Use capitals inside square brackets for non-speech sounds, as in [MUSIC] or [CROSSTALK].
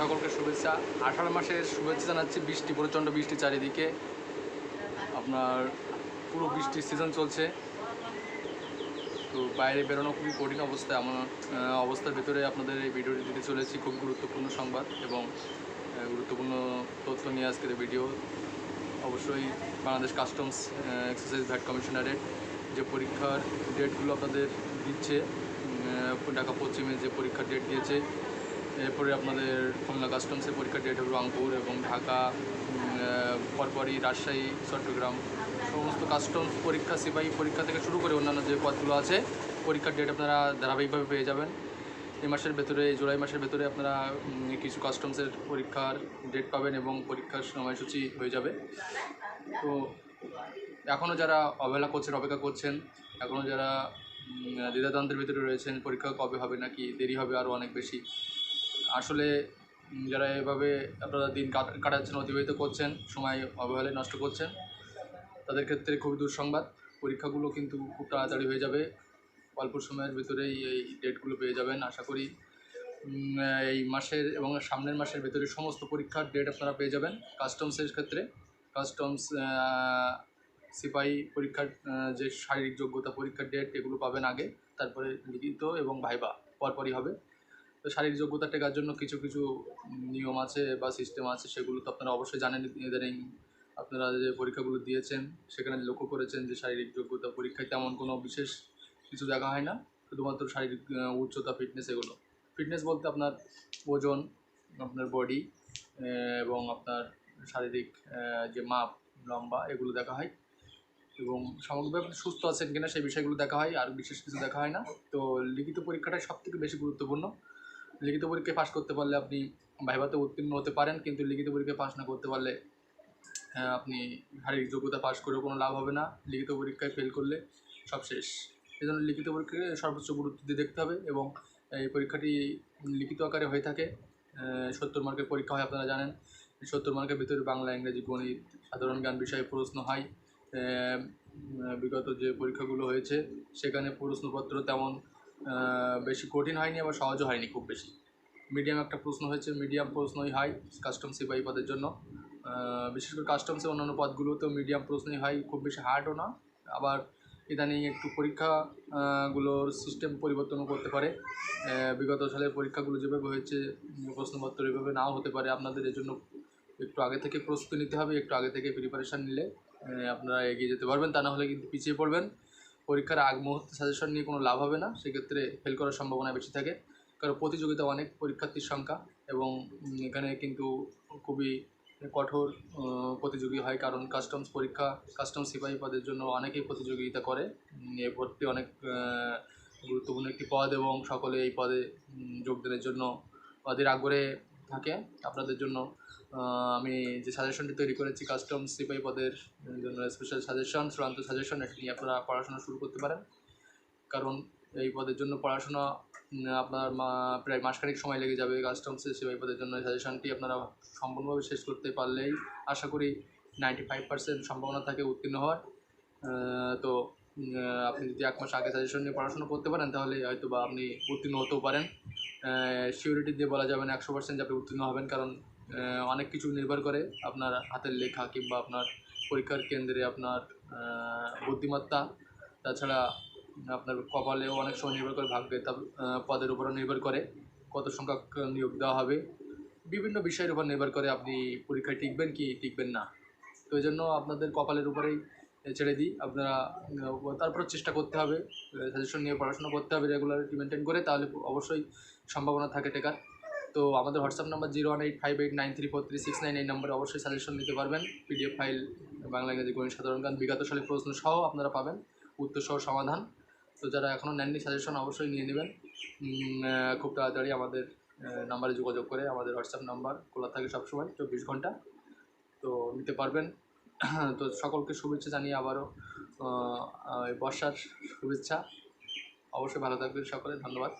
সকলকে শুভেচ্ছা। আষাঢ় মাসের শুভেচ্ছা জানাচ্ছি। বৃষ্টি, প্রচণ্ড বৃষ্টি চারিদিকে। আপনার পুরো বৃষ্টির সিজন চলছে। তো বাইরে বেরোনো খুবই কঠিন অবস্থা। এমন অবস্থার ভিতরে আপনাদের এই ভিডিওটি দিতে চলেছি। খুব গুরুত্বপূর্ণ সংবাদ এবং গুরুত্বপূর্ণ তথ্য নিয়ে আজকের ভিডিও। অবশ্যই বাংলাদেশ কাস্টমস এক্সারসাইজ ভ্যাট কমিশনারের যে পরীক্ষার ডেটগুলো আপনাদের দিচ্ছে ঢাকা পশ্চিমে যে পরীক্ষার ডেট দিয়েছে এরপরে আপনাদের খুলনা কাস্টমসের পরীক্ষার ডেট হবে রংপুর এবং ঢাকা পরপরই রাজশাহী, চট্টগ্রাম। সমস্ত কাস্টমস পরীক্ষা, সিপাহী পরীক্ষা থেকে শুরু করে অন্যান্য যে পদগুলো আছে, পরীক্ষার ডেট আপনারা ধারাবাহিকভাবে পেয়ে যাবেন। এই মাসের ভেতরে জুলাই মাসের ভেতরে আপনারা কিছু কাস্টমসের পরীক্ষার ডেট পাবেন এবং পরীক্ষার সময়সূচি হয়ে যাবে। তো এখনও যারা অবহেলা করছেন, অপেক্ষা করছেন এখনও যারা দ্বিধাদ্বন্দ্বের ভিতরে রয়েছেন, পরীক্ষা কবে হবে নাকি দেরি হবে আরও অনেক বেশি। আসলে যারা এভাবে আপনারা দিন কাটাচ্ছেন, অতিবাহিত করছেন, সময় অবহেলায় নষ্ট করছেন, তাদের ক্ষেত্রে খুবই দুঃসংবাদ। পরীক্ষাগুলো কিন্তু খুব তাড়াতাড়ি হয়ে যাবে। অল্প সময়ের ভিতরেই এই ডেটগুলো পেয়ে যাবেন, আশা করি। এই মাসের এবং সামনের মাসের ভেতরে সমস্ত পরীক্ষার ডেট আপনারা পেয়ে যাবেন কাস্টমসের ক্ষেত্রে। কাস্টমস সিপাহী পরীক্ষার যে শারীরিক যোগ্যতা পরীক্ষার ডেট এগুলো পাবেন আগে। তারপরে লিখিত এবং ভাইবা পরপরই হবে। তো শারীরিক যোগ্যতা টেকার জন্য কিছু কিছু নিয়ম আছে বা সিস্টেম আছে, সেগুলো তো আপনারা অবশ্যই জানেন। ইদানিং আপনারা যে পরীক্ষাগুলো দিয়েছেন, সেখানে লক্ষ্য করেছেন যে শারীরিক যোগ্যতা পরীক্ষায় তেমন কোনো বিশেষ কিছু দেখা হয় না। শুধুমাত্র শারীরিক উচ্চতা ফিটনেস এগুলো। ফিটনেস বলতে আপনার ওজন, আপনার বডি এবং আপনার শারীরিক যে মাপ, লম্বা, এগুলো দেখা হয়। এবং সামগ্রিকভাবে সুস্থ আছেন কিনা সেই বিষয়গুলো দেখা হয়, আর বিশেষ কিছু দেখা হয় না। তো লিখিত পরীক্ষাটাই সব থেকে বেশি গুরুত্বপূর্ণ। লিখিত পরীক্ষায় পাশ করতে পারলে আপনি ভাইভাতে উত্তীর্ণ হতে পারেন, কিন্তু লিখিত পরীক্ষায় পাশ না করতে পারলে আপনি শারীরিক যোগ্যতা পাশ করেও কোনো লাভ হবে না। লিখিত পরীক্ষায় ফেল করলে সব শেষ। এই জন্য লিখিত পরীক্ষাকে সর্বোচ্চ গুরুত্ব দিয়ে দেখতে হবে এবং এই পরীক্ষাটি লিখিত আকারে হয়ে থাকে। সত্তর মার্কের পরীক্ষা হয়, আপনারা জানেন। সত্তর মার্কের ভিতরে বাংলা, ইংরেজি, গণিত, সাধারণ জ্ঞান বিষয়ে প্রশ্ন হয়। বিগত যে পরীক্ষাগুলো হয়েছে, সেখানে প্রশ্নপত্র তেমন বেশি কঠিন হয়নি আবার সহজও হয়নি খুব বেশি। মিডিয়াম একটা প্রশ্ন হয়েছে মিডিয়াম প্রশ্নই হয় কাস্টম সিপাহী পদের জন্য। বিশেষ করে কাস্টমসের অন্যান্য পদগুলোতেও মিডিয়াম প্রশ্নই হয় খুব বেশি হার্ডও না। আবার ইদানিং একটু পরীক্ষা আহ, গুলোর সিস্টেম পরিবর্তনও করতে পারে। বিগত সালের পরীক্ষাগুলো যেভাবে হয়েছে প্রশ্নপত্র এভাবে নাও হতে পারে। আপনাদের এর জন্য একটু আগে থেকে প্রস্তুতি নিতে হবে একটু আগে থেকে প্রিপারেশান নিলে আপনারা এগিয়ে যেতে পারবেন। তা না হলে কিন্তু পিছিয়ে পড়বেন। পরীক্ষার আগ মুহূর্তে সাজেশন নিয়ে কোনো লাভ হবে না, সেক্ষেত্রে ফেল করার সম্ভাবনা বেশি থাকে। কারণ প্রতিযোগিতা অনেক পরীক্ষার্থীর সংখ্যা এবং এখানে কিন্তু খুবই কঠোর প্রতিযোগী হয়। কারণ কাস্টমস পরীক্ষা কাস্টমস সিপাহী পদের জন্য অনেকেই প্রতিযোগিতা করে। এই পদটি অনেক গুরুত্বপূর্ণ একটি পদ এবং সকলে এই পদে যোগদানের জন্য পদের আগ্রহে থাকে আপনাদের জন্য আমি যে সাজেশনটি তৈরি করেছি কাস্টম সিপাহী পদের জন্য স্পেশাল সাজেশন চূড়ান্ত সাজেশন এটি নিয়ে আপনারা পড়াশোনা শুরু করতে পারেন। কারণ এই পদের জন্য পড়াশোনা আপনার প্রায় মাসখানেক সময় লেগে যাবে কাস্টমসের সেবাই পদের জন্য। সাজেশনটি আপনারা সম্পূর্ণভাবে শেষ করতে পারলেই আশা করি নাইনটি ফাইভ পার্সেন্ট সম্ভাবনা থাকে উত্তীর্ণ হওয়ার। তো আপনি যদি এক মাস আগে সাজেশন নিয়ে পড়াশোনা করতে পারেন, তাহলে হয়তো বা আপনি উত্তীর্ণ হতেও পারেন। সিউরিটি দিয়ে বলা যাবে না একশো পার্সেন্ট আপনি উত্তীর্ণ হবেন কারণ অনেক কিছু নির্ভর করে আপনার হাতের লেখা কিংবা আপনার পরীক্ষার কেন্দ্রে আপনার বুদ্ধিমত্তা। তাছাড়া আপনার কপালেও অনেক সময় নির্ভর করে ভাগ্যে তা আহ, পদের উপরও নির্ভর করে কত সংখ্যক নিয়োগ দেওয়া হবে। বিভিন্ন বিষয়ের উপর নির্ভর করে আপনি পরীক্ষায় টিকবেন কি টিকবেন না। তো এই জন্য আপনাদের কপালের উপরেই ছেড়ে দিই। আপনারা তারপর চেষ্টা করতে হবে সাজেশন নিয়ে পড়াশোনা করতে হবে রেগুলারিটি মেনটেন করে, তাহলে অবশ্যই সম্ভাবনা থাকে টেকার। তো আমাদের WhatsApp number zero one eight five eight nine three four three six nine এই নম্বরে অবশ্যই সাজেশন নিতে পারবেন। পিডিএফ ফাইল বাংলা ইংরেজি গণিত সাধারণ গান বিগত সালে প্রশ্ন সহ আপনারা পাবেন। উত্তর সহ সমাধান। তো যারা এখনও নেননি সাজেশন অবশ্যই নিয়ে নেবেন। খুব তাড়াতাড়ি আমাদের নাম্বারে যোগাযোগ করে আমাদের হোয়াটসঅ্যাপ নাম্বার খোলা থাকে সবসময়, চব্বিশ ঘণ্টা। তো নিতে পারবেন। [COUGHS] তো সকলকে শুভেচ্ছা জানিয়ে আবারও বর্ষার শুভেচ্ছা। অবশ্যই ভালো থাকবেন সকলে ধন্যবাদ।